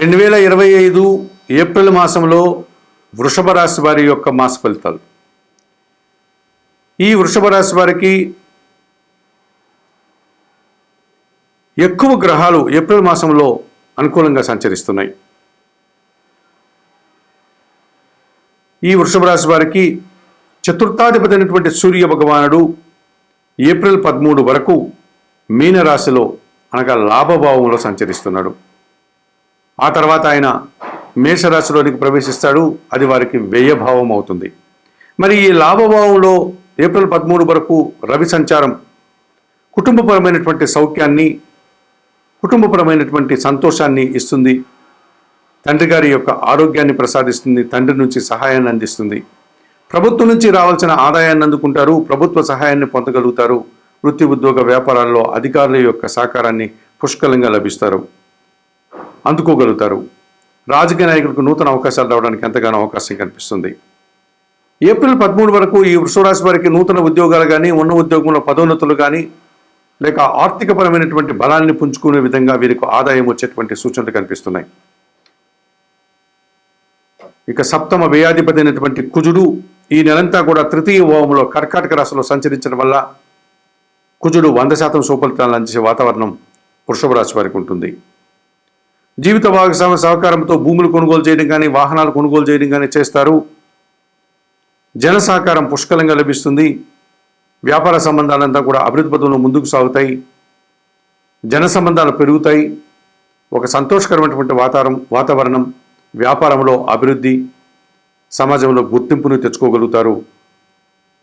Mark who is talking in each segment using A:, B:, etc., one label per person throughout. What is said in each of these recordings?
A: రెండు వేల ఇరవై ఐదు ఏప్రిల్ మాసంలో వృషభ రాశి వారి యొక్క మాస ఫలితాలు. ఈ వృషభ రాశి వారికి ఎక్కువ గ్రహాలు ఏప్రిల్ మాసంలో అనుకూలంగా సంచరిస్తున్నాయి. ఈ వృషభ రాశి వారికి చతుర్థాధిపతి అయినటువంటి సూర్య భగవానుడు ఏప్రిల్ పదమూడు వరకు మీనరాశిలో అనగా లాభభావంలో సంచరిస్తున్నాడు. ఆ తర్వాత ఆయన మేషరాశిలోనికి ప్రవేశిస్తాడు. అది వారికి వ్యయభావం అవుతుంది. మరి ఈ లాభభావంలో ఏప్రిల్ పదమూడు వరకు రవి సంచారం కుటుంబపరమైనటువంటి సౌఖ్యాన్ని కుటుంబపరమైనటువంటి సంతోషాన్ని ఇస్తుంది. తండ్రి గారి యొక్క ఆరోగ్యాన్ని ప్రసాదిస్తుంది. తండ్రి నుంచి సహాయాన్ని అందిస్తుంది. ప్రభుత్వం నుంచి రావాల్సిన ఆదాయాన్ని అందుకుంటారు. ప్రభుత్వ సహాయాన్ని పొందగలుగుతారు. వృత్తి ఉద్యోగ వ్యాపారాల్లో అధికారుల యొక్క సహకారాన్ని పుష్కలంగా లభిస్తారు. అందుకోగలుగుతారు. రాజకీయ నాయకులకు నూతన అవకాశాలు రావడానికి ఎంతగానో అవకాశం కనిపిస్తుంది. ఏప్రిల్ పదమూడు వరకు ఈ వృషభరాశి వారికి నూతన ఉద్యోగాలు కానీ ఉన్న ఉద్యోగంలో పదోన్నతులు కానీ లేక ఆర్థికపరమైనటువంటి బలాన్ని పుంజుకునే విధంగా వీరికి ఆదాయం వచ్చేటువంటి సూచనలు కనిపిస్తున్నాయి. ఇక సప్తమ వ్యయాధిపతి అయినటువంటి కుజుడు ఈ నెలంతా కూడా తృతీయ ఓవంలో కర్కాటక రాశిలో సంచరించడం వల్ల కుజుడు వంద శాతం సుఫలితాలను అందించే వాతావరణం వృషభ రాశి వారికి ఉంటుంది. జీవిత భాగస్వామి సహకారంతో భూములు కొనుగోలు చేయడం కానీ వాహనాలు కొనుగోలు చేయడం కానీ చేస్తారు. జన సహకారం పుష్కలంగా లభిస్తుంది. వ్యాపార సంబంధాలంతా కూడా అభివృద్ధి పథంలో ముందుకు సాగుతాయి. జన సంబంధాలు పెరుగుతాయి. ఒక సంతోషకరమైనటువంటి వాతావరణం వాతావరణం వ్యాపారంలో అభివృద్ధి సమాజంలో గుర్తింపును తెచ్చుకోగలుగుతారు.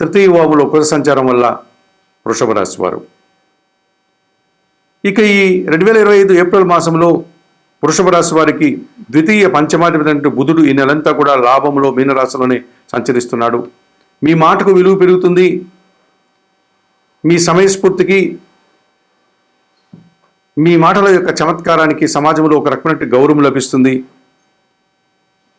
A: తృతీయ వాములో కుల సంచారం వల్ల వృషభ రాశి వారు. ఇక ఈ రెండు వేల ఇరవై ఐదు ఏప్రిల్ మాసంలో వృషభ రాశి వారికి ద్వితీయ పంచమాధిపతి బుధుడు ఈ నెలంతా కూడా లాభంలో మీనరాశిలోనే సంచరిస్తున్నాడు. మీ మాటకు విలువ పెరుగుతుంది. మీ సమయస్ఫూర్తికి మీ మాటల యొక్క చమత్కారానికి సమాజంలో ఒక రకమైన గౌరవం లభిస్తుంది.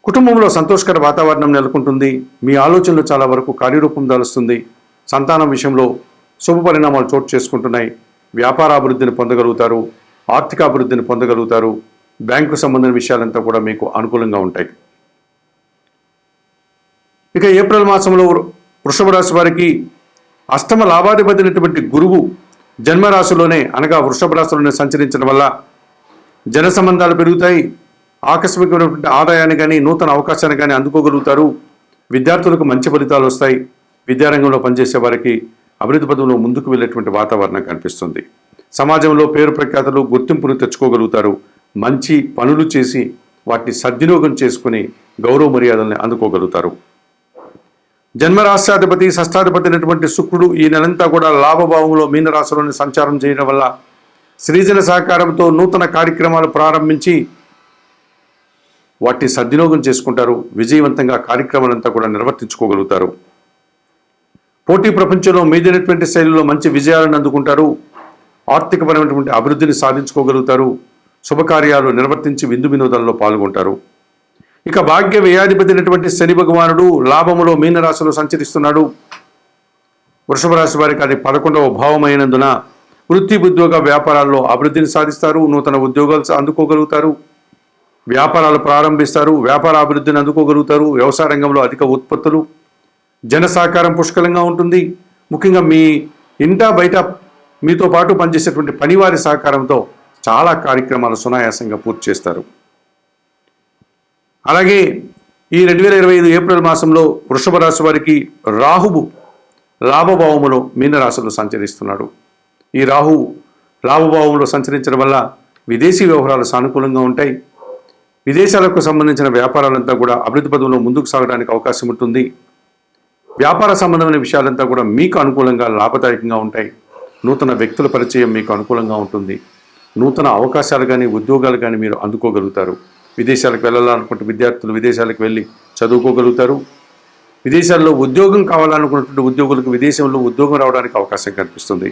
A: కుటుంబంలో సంతోషకర వాతావరణం నెలకొంటుంది. మీ ఆలోచనలు చాలా వరకు కార్యరూపం దాలుస్తుంది. సంతానం విషయంలో శుభ పరిణామాలు చోటు చేసుకుంటున్నాయి. వ్యాపార అభివృద్ధిని పొందగలుగుతారు. ఆర్థిక అభివృద్ధిని పొందగలుగుతారు. బ్యాంకు సంబంధించిన విషయాలంతా కూడా మీకు అనుకూలంగా ఉంటాయి. ఇక ఏప్రిల్ మాసంలో వృషభ రాశి వారికి అష్టమ లాభాధిపతినటువంటి గురువు జన్మరాశిలోనే అనగా వృషభ రాశిలోనే సంచరించడం వల్ల జన సంబంధాలు పెరుగుతాయి. ఆకస్మికమైనటువంటి ఆదాయాన్ని కానీ నూతన అవకాశాన్ని కానీ అందుకోగలుగుతారు. విద్యార్థులకు మంచి ఫలితాలు వస్తాయి. విద్యారంగంలో పనిచేసే వారికి అభివృద్ధి పదంలో ముందుకు వెళ్ళేటువంటి వాతావరణం కనిపిస్తుంది. సమాజంలో పేరు ప్రఖ్యాతలు గుర్తింపును తెచ్చుకోగలుగుతారు. మంచి పనులు చేసి వాటిని సద్వినియోగం చేసుకుని గౌరవ మర్యాదల్ని అందుకోగలుగుతారు. జన్మరాష్ట్రాధిపతి షష్టాధిపతి అయినటువంటి శుక్రుడు ఈ నెలంతా కూడా లాభభావంలో మీనరాశిలోని సంచారం చేయడం వల్ల సృజన సహకారంతో నూతన కార్యక్రమాలు ప్రారంభించి వాటిని సద్వినియోగం చేసుకుంటారు. విజయవంతంగా కార్యక్రమాలంతా కూడా నిర్వర్తించుకోగలుగుతారు. పోటీ ప్రపంచంలో మీదైనటువంటి శైలిలో మంచి విజయాలను అందుకుంటారు. ఆర్థికపరమైనటువంటి అభివృద్ధిని సాధించుకోగలుగుతారు. శుభకార్యాలు నిర్వర్తించి విందు వినోదాల్లో పాల్గొంటారు. ఇక భాగ్య వ్యయాధిపతినటువంటి శని భగవానుడు లాభములో మీనరాశిలో సంచరిస్తున్నాడు. వృషభ రాశి వారికి అది పదకొండవ భావమైనందున వృత్తి ఉద్యోగ వ్యాపారాల్లో అభివృద్ధిని సాధిస్తారు నూతన ఉద్యోగాలు అందుకోగలుగుతారు. వ్యాపారాలు ప్రారంభిస్తారు వ్యాపార అభివృద్ధిని అందుకోగలుగుతారు వ్యవసాయ రంగంలో అధిక ఉత్పత్తులు జన సహకారం పుష్కలంగా ఉంటుంది. ముఖ్యంగా మీ ఇంటా బయట మీతో పాటు పనిచేసేటువంటి పనివారి సహకారంతో చాలా కార్యక్రమాలు సునాయాసంగా పూర్తి చేస్తారు. అలాగే ఈ రెండు వేల ఇరవై ఐదు ఏప్రిల్ మాసంలో వృషభ రాశి వారికి రాహువు లాభభావములో మీనరాశిలో సంచరిస్తున్నాడు. ఈ రాహువు లాభభావంలో సంచరించడం వల్ల విదేశీ వ్యవహారాలు సానుకూలంగా ఉంటాయి. విదేశాలకు సంబంధించిన వ్యాపారాలంతా కూడా అభివృద్ధి పదంలో ముందుకు సాగడానికి అవకాశం ఉంటుంది. వ్యాపార సంబంధమైన విషయాలంతా కూడా మీకు అనుకూలంగా లాభదాయకంగా ఉంటాయి. నూతన వ్యక్తుల పరిచయం మీకు అనుకూలంగా ఉంటుంది. నూతన అవకాశాలు కానీ ఉద్యోగాలు కానీ మీరు అందుకోగలుగుతారు. విదేశాలకు వెళ్ళాలనుకుంటే విద్యార్థులు విదేశాలకు వెళ్ళి చదువుకోగలుగుతారు. విదేశాల్లో ఉద్యోగం కావాలనుకున్నటువంటి ఉద్యోగులకు విదేశంలో ఉద్యోగం రావడానికి అవకాశం కనిపిస్తుంది.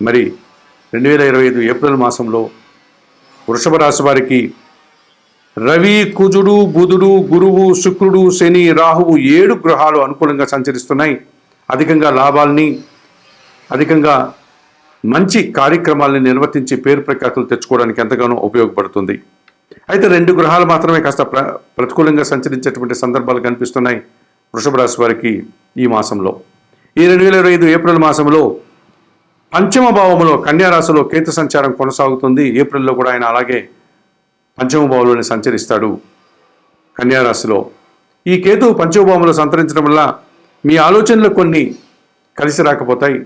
A: మరి రెండు వేల ఇరవై ఐదు ఏప్రిల్ మాసంలో వృషభ రాశి వారికి రవి కుజుడు బుధుడు గురువు శుక్రుడు శని రాహువు ఏడు గ్రహాలు అనుకూలంగా సంచరిస్తున్నాయి. అధికంగా లాభాల్ని అధికంగా మంచి కార్యక్రమాలను నిర్వర్తించి పేరు ప్రఖ్యాతులు తెచ్చుకోవడానికి ఎంతగానో ఉపయోగపడుతుంది. అయితే రెండు గ్రహాలు మాత్రమే కాస్త ప్ర ప్రతికూలంగా సంచరించేటువంటి సందర్భాలు కనిపిస్తున్నాయి వృషభ రాశి వారికి ఈ మాసంలో. ఈ రెండు వేల ఇరవై ఐదు ఏప్రిల్ మాసంలో పంచమ భావములో కన్యారాశిలో కేతు సంచారం కొనసాగుతుంది. ఏప్రిల్లో కూడా ఆయన అలాగే పంచమ భావంలోనే సంచరిస్తాడు కన్యారాశిలో ఈ కేతు పంచమ భావంలో సంతరించడం వల్ల మీ ఆలోచనలు కొన్ని కలిసి రాకపోతాయి.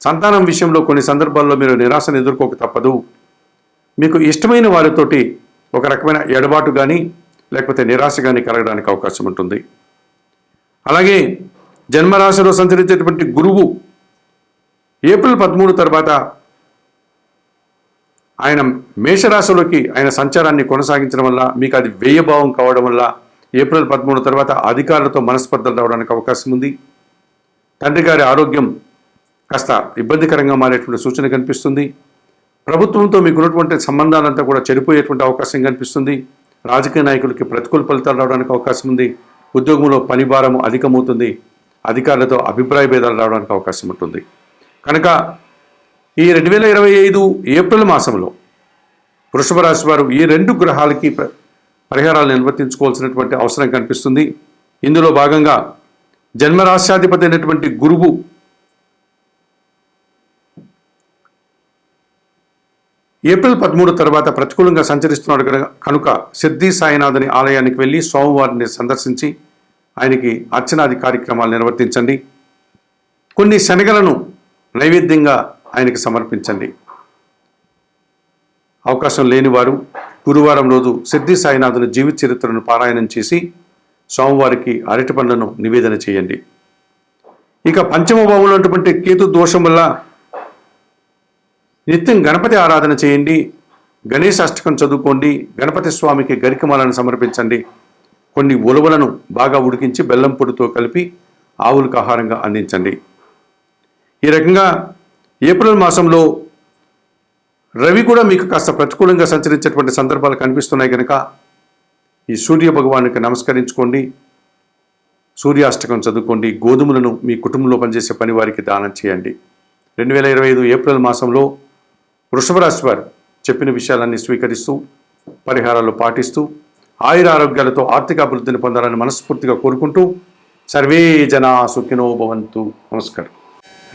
A: సంతానం విషయంలో కొన్ని సందర్భాల్లో మీరు నిరాశను ఎదుర్కోక తప్పదు. మీకు ఇష్టమైన వారితోటి ఒక రకమైన ఎడబాటు కానీ లేకపోతే నిరాశ కానీ కలగడానికి అవకాశం ఉంటుంది. అలాగే జన్మరాశిలో సంచరించేటువంటి గురువు ఏప్రిల్ పదమూడు తర్వాత ఆయన మేషరాశిలోకి ఆయన సంచారాన్ని కొనసాగించడం వల్ల మీకు అది వ్యయభావం కావడం వల్ల ఏప్రిల్ పదమూడు తర్వాత అధికారులతో మనస్పర్ధలు రావడానికి అవకాశం ఉంది. తండ్రి గారి ఆరోగ్యం కాస్త ఇబ్బందికరంగా మారేటువంటి సూచన కనిపిస్తుంది. ప్రభుత్వంతో మీకు ఉన్నటువంటి సంబంధాలంతా కూడా చెడిపోయేటువంటి అవకాశం కనిపిస్తుంది. రాజకీయ నాయకులకి ప్రతికూల ఫలితాలు రావడానికి అవకాశం ఉంది. ఉద్యోగంలో పని భారం అధికమవుతుంది. అధికారులతో అభిప్రాయ భేదాలు రావడానికి అవకాశం ఉంటుంది. కనుక ఈ రెండు వేల ఇరవై ఐదు ఏప్రిల్ మాసంలో వృషభ రాశి వారు ఈ రెండు గ్రహాలకి పరిహారాలు నిర్వర్తించుకోవాల్సినటువంటి అవసరం కనిపిస్తుంది. ఇందులో భాగంగా జన్మరాశ్యాధిపతి అయినటువంటి గురువు ఏప్రిల్ పదమూడు తర్వాత ప్రతికూలంగా సంచరిస్తున్నాడు కనుక- కనుక సిద్ధి సాయినాథుని ఆలయానికి వెళ్ళి సోమవారిని సందర్శించి ఆయనకి అర్చనాది కార్యక్రమాలు నిర్వర్తించండి. కొన్ని శనగలను నైవేద్యంగా ఆయనకి సమర్పించండి. అవకాశం లేనివారు గురువారం రోజు సిద్ధి సాయినాథుని జీవిత చరిత్రను పారాయణం చేసి స్వామివారికి అరటి పండ్లను నివేదన చేయండి. ఇక పంచమ భావంలో ఉన్నటువంటి కేతు దోషం వల్ల నిత్యం గణపతి ఆరాధన చేయండి గణేష్ అష్టకం చదువుకోండి గణపతి స్వామికి గరికమాలను సమర్పించండి. కొన్ని ఉలవలను బాగా ఉడికించి బెల్లం పొడితో కలిపి ఆవులకు ఆహారంగా అందించండి. ఈ రకంగా ఏప్రిల్ మాసంలో రవి కూడా మీకు కాస్త ప్రతికూలంగా సంచరించేటువంటి సందర్భాలు కనిపిస్తున్నాయి కనుక ఈ సూర్య భగవానికి నమస్కరించుకోండి సూర్యాష్టకం చదువుకోండి గోధుమలను మీ కుటుంబంలో పనిచేసే పని వారికి దానం చేయండి. రెండు వేల ఇరవై ఐదు ఏప్రిల్ మాసంలో వృషభ రాశి వారు చెప్పిన విషయాలన్నీ స్వీకరిస్తూ పరిహారాలు పాటిస్తూ ఆయుర ఆరోగ్యాలతో ఆర్థిక అభివృద్ధిని పొందాలని మనస్ఫూర్తిగా కోరుకుంటూ సర్వే జనా సుఖినో భవంతు. నమస్కారం.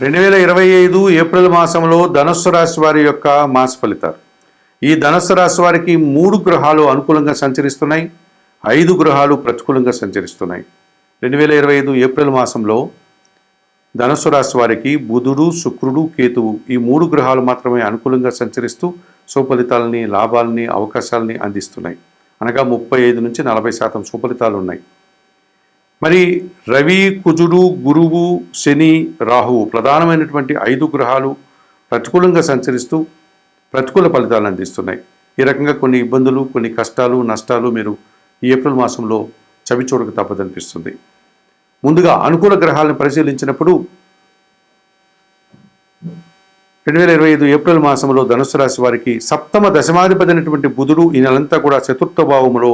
A: రెండు వేల ఇరవై ఐదు ఏప్రిల్ మాసంలో ధనస్సు రాశి వారి యొక్క మాస ఫలితాలు. ఈ ధనస్సు రాశి వారికి మూడు గ్రహాలు అనుకూలంగా సంచరిస్తున్నాయి. ఐదు గ్రహాలు ప్రతికూలంగా సంచరిస్తున్నాయి. రెండు వేల ఇరవై ఐదు ఏప్రిల్ మాసంలో ధనుసు రాశి వారికి బుధుడు శుక్రుడు కేతువు ఈ మూడు గ్రహాలు మాత్రమే అనుకూలంగా సంచరిస్తూ సుఫలితాలని లాభాలని అవకాశాలని అందిస్తున్నాయి. అనగా ముప్పై ఐదు నుంచి నలభై శాతం సుఫలితాలు ఉన్నాయి. మరి రవి కుజుడు గురువు శని రాహువు ప్రధానమైనటువంటి ఐదు గ్రహాలు ప్రతికూలంగా సంచరిస్తూ ప్రతికూల ఫలితాలను అందిస్తున్నాయి. ఈ రకంగా కొన్ని ఇబ్బందులు కొన్ని కష్టాలు నష్టాలు మీరు ఈ ఏప్రిల్ మాసంలో చవి చూడక తప్పదనిపిస్తుంది. ముందుగా అనుకూల గ్రహాలను పరిశీలించినప్పుడు రెండు వేల ఇరవై ఐదు ఏప్రిల్ మాసంలో ధనుసు రాశి వారికి సప్తమ దశమాధిపతి అయినటువంటి బుధుడు ఈ నెలంతా కూడా చతుర్థ భావములో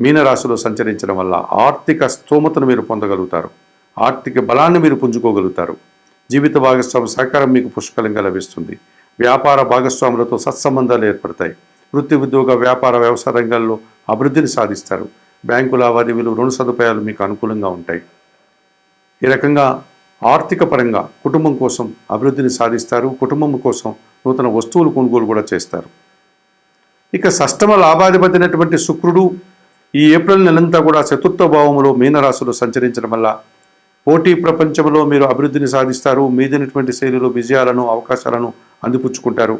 A: మీనరాశిలో సంచరించడం వల్ల ఆర్థిక స్తోమతను మీరు పొందగలుగుతారు. ఆర్థిక బలాన్ని మీరు పుంజుకోగలుగుతారు. జీవిత భాగస్వామి సహకారం మీకు పుష్కలంగా లభిస్తుంది. వ్యాపార భాగస్వాములతో సత్సంబంధాలు ఏర్పడతాయి. వృత్తి ఉద్యోగ వ్యాపార వ్యవసాయ రంగాల్లో అభివృద్ధిని సాధిస్తారు. బ్యాంకు లావాదేవీలు రుణ సదుపాయాలు మీకు అనుకూలంగా ఉంటాయి. ఈ రకంగా ఆర్థిక పరంగా కుటుంబం కోసం అభివృద్ధిని సాధిస్తారు. కుటుంబం కోసం నూతన వస్తువులు కొనుగోలు కూడా చేస్తారు. ఇక సష్టమ లాభాధిపతినటువంటి శుక్రుడు ఈ ఏప్రిల్ నెలంతా కూడా చతుర్థ భావములో మీనరాశులు సంచరించడం వల్ల పోటీ ప్రపంచంలో మీరు అభివృద్ధిని సాధిస్తారు. మీదైనటువంటి శైలిలో విజయాలను అవకాశాలను అందిపుచ్చుకుంటారు.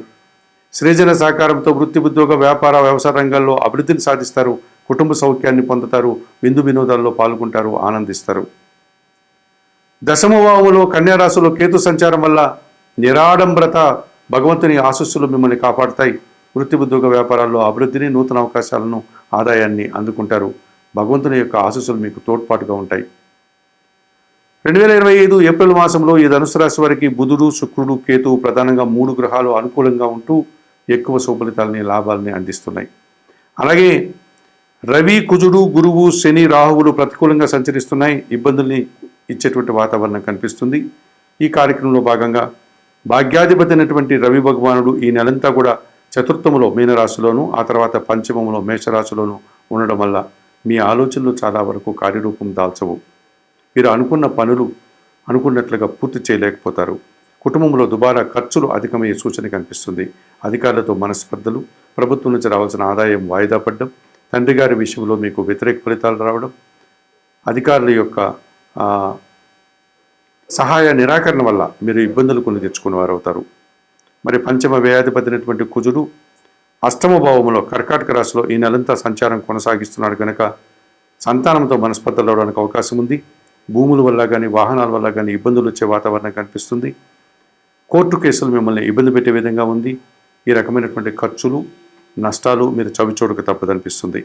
A: సృజన సహకారంతో వృత్తి ఉద్యోగ వ్యాపార వ్యవసాయ రంగాల్లో అభివృద్ధిని సాధిస్తారు. కుటుంబ సౌఖ్యాన్ని పొందుతారు. విందు వినోదాల్లో పాల్గొంటారు. ఆనందిస్తారు. దశమభావంలో కన్యారాశిలో కేతు సంచారం వల్ల నిరాడంబ్రత భగవంతుని ఆశస్సులు మిమ్మల్ని కాపాడుతాయి. వృత్తి ఉద్యోగ వ్యాపారాల్లో అభివృద్ధిని నూతన అవకాశాలను ఆదాయాన్ని అందుకుంటారు. భగవంతుని యొక్క ఆశస్సులు మీకు తోడ్పాటుగా ఉంటాయి. రెండు వేల ఇరవై ఐదు ఏప్రిల్ మాసంలో ఈ ధనుసు రాశి వారికి బుధుడు శుక్రుడు కేతువు ప్రధానంగా మూడు గ్రహాలు అనుకూలంగా ఉంటూ ఎక్కువ సుఫలితాలని లాభాలని అందిస్తున్నాయి. అలాగే రవి కుజుడు గురువు శని రాహువులు ప్రతికూలంగా సంచరిస్తున్నాయి. ఇబ్బందుల్ని ఇచ్చేటువంటి వాతావరణం కనిపిస్తుంది. ఈ కార్యక్రమంలో భాగంగా భాగ్యాధిపతి అయినటువంటి రవి భగవానుడు ఈ నెలంతా కూడా చతుర్థములో మీనరాశిలోను ఆ తర్వాత పంచమములో మేషరాశిలోను ఉండడం వల్ల మీ ఆలోచనలు చాలా వరకు కార్యరూపం దాల్చవు. మీరు అనుకున్న పనులు అనుకున్నట్లుగా పూర్తి చేయలేకపోతారు. కుటుంబంలో దుబారా ఖర్చులు అధికమయ్యే సూచన కనిపిస్తుంది. అధికారులతో మనస్పర్ధలు ప్రభుత్వం నుంచి రావాల్సిన ఆదాయం వాయిదా పడడం తండ్రి గారి విషయంలో మీకు వ్యతిరేక ఫలితాలు రావడం అధికారుల యొక్క సహాయ నిరాకరణ వల్ల మీరు ఇబ్బందులు కొన్ని తెచ్చుకున్న వారు అవుతారు మరి పంచమ వ్యయాధిపతినటువంటి కుజుడు అష్టమ భావములో కర్కాటక రాశిలో ఈ నెలంతా సంచారం కొనసాగిస్తున్నాడు కనుక సంతానంతో మనస్పర్ధలు అవడానికి అవకాశం ఉంది. భూముల వల్ల కానీ వాహనాల వల్ల కానీ ఇబ్బందులు వచ్చే వాతావరణం కనిపిస్తుంది. కోర్టు కేసులు మిమ్మల్ని ఇబ్బంది పెట్టే విధంగా ఉంది. ఈ రకమైనటువంటి ఖర్చులు నష్టాలు మీరు చవిచూడక తప్పదనిపిస్తుంది.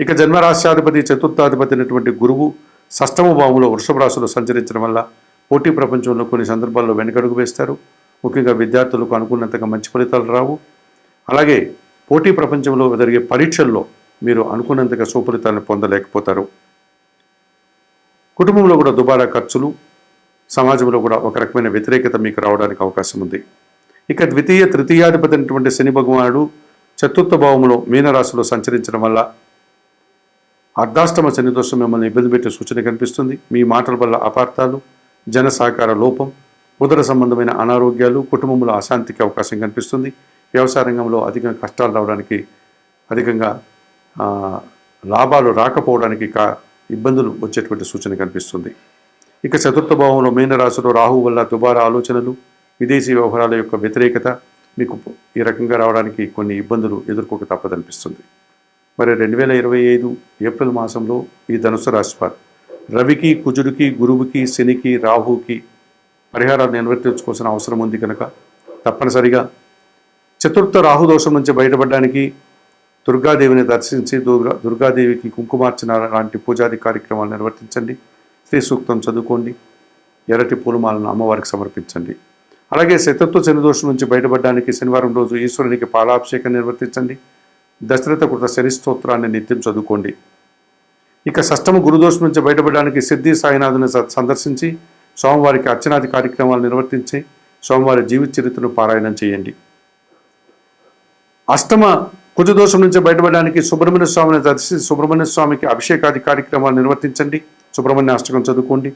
A: ఇక జన్మరాశ్యాధిపతి చతుర్థాధిపతి అయినటువంటి గురువు షష్టమ భావంలో వృషభ రాశిలో సంచరించడం వల్ల పోటీ ప్రపంచంలో కొన్ని సందర్భాల్లో వెనకడుగు వేస్తారు. ముఖ్యంగా విద్యార్థులకు అనుకున్నంతగా మంచి ఫలితాలు రావు. అలాగే పోటీ ప్రపంచంలో జరిగే పరీక్షల్లో మీరు అనుకున్నంతగా సుఫలితాలను పొందలేకపోతారు. కుటుంబంలో కూడా దుబారా ఖర్చులు సమాజంలో కూడా ఒక రకమైన వ్యతిరేకత మీకు రావడానికి అవకాశం ఉంది. ఇక ద్వితీయ తృతీయాధిపతి అయినటువంటి శని భగవానుడు చతుర్థ భావంలో మీనరాశిలో సంచరించడం వల్ల అర్ధాష్టమ శని దోషం మిమ్మల్ని ఇబ్బంది పెట్టే సూచన కనిపిస్తుంది. మీ మాటల వల్ల అపార్థాలు జన సహకార లోపం ఉదర సంబంధమైన అనారోగ్యాలు కుటుంబంలో అశాంతికి అవకాశం కనిపిస్తుంది. వ్యవసాయ రంగంలో అధికంగా కష్టాలు రావడానికి అధికంగా లాభాలు రాకపోవడానికి కా ఇబ్బందులు వచ్చేటువంటి సూచన కనిపిస్తుంది. ఇక చతుర్థ భావంలో మీనరాశిలో రాహు వల్ల దుబారా ఆలోచనలు విదేశీ వ్యవహారాల యొక్క వ్యతిరేకత మీకు ఈ రకంగా రావడానికి కొన్ని ఇబ్బందులు ఎదుర్కోక తప్పదనిపిస్తుంది. మరి రెండు వేల ఇరవై ఐదు ఏప్రిల్ మాసంలో ఈ ధనుసు రాశివారు. రవికి కుజుడికి గురువుకి శనికి రాహుకి పరిహారాలు నిర్వర్తించుకోవాల్సిన అవసరం ఉంది కనుక తప్పనిసరిగా చతుర్థ రాహుదోషం నుంచి బయటపడడానికి దుర్గాదేవిని దర్శించి దుర్గా దుర్గాదేవికి కుంకుమార్చన లాంటి పూజాది కార్యక్రమాలు నిర్వర్తించండి. శ్రీ సూక్తం చదువుకోండి. ఎర్రటి పూలమాలను అమ్మవారికి సమర్పించండి. అలాగే శతత్వ శని దోషం నుంచి బయటపడడానికి శనివారం రోజు ఈశ్వరునికి పాలాభిషేకం నిర్వర్తించండి. దశరథ కృత శని స్తోత్రాన్ని నిత్యం చదువుకోండి. ఇక షష్టమ గురుదోషం నుంచి బయటపడడానికి సిద్ధి సాయినాథుని స- సందర్శించి సోమవారికి అర్చనాది కార్యక్రమాలు నిర్వర్తించి సోమవారి జీవిత చరిత్రను పారాయణం చేయండి. అష్టమ కుజదోషం నుంచి బయటపడడానికి సుబ్రహ్మణ్య స్వామిని దర్శించి సుబ్రహ్మణ్య స్వామికి అభిషేకాది కార్యక్రమాలు నిర్వర్తించండి. సుబ్రహ్మణ్య అష్టకం చదువుకోండి.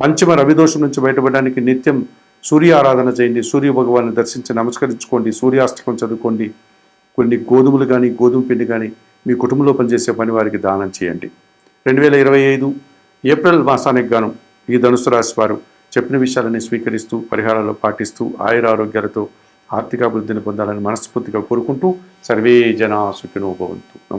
A: పంచమ రవిదోషం నుంచి బయటపడడానికి నిత్యం సూర్య ఆరాధన చేయండి. సూర్య భగవాన్ని దర్శించి నమస్కరించుకోండి. సూర్యాష్టకం చదువుకోండి. కొన్ని గోధుమలు కానీ గోధుమ పిండి కానీ మీ కుటుంబంలో పనిచేసే పని వారికి దానం చేయండి. రెండు వేల ఇరవై ఐదు ఏప్రిల్ మాసానికి గాను ఈ ధనుసు రాశి వారు చెప్పిన విషయాలని స్వీకరిస్తూ పరిహారాలు పాటిస్తూ ఆయుర ఆరోగ్యాలతో ఆర్థికాభివృద్ధిని పొందాలని మనస్ఫూర్తిగా కోరుకుంటూ సర్వే జనా సుఖినోభవంతు నమస్కారం.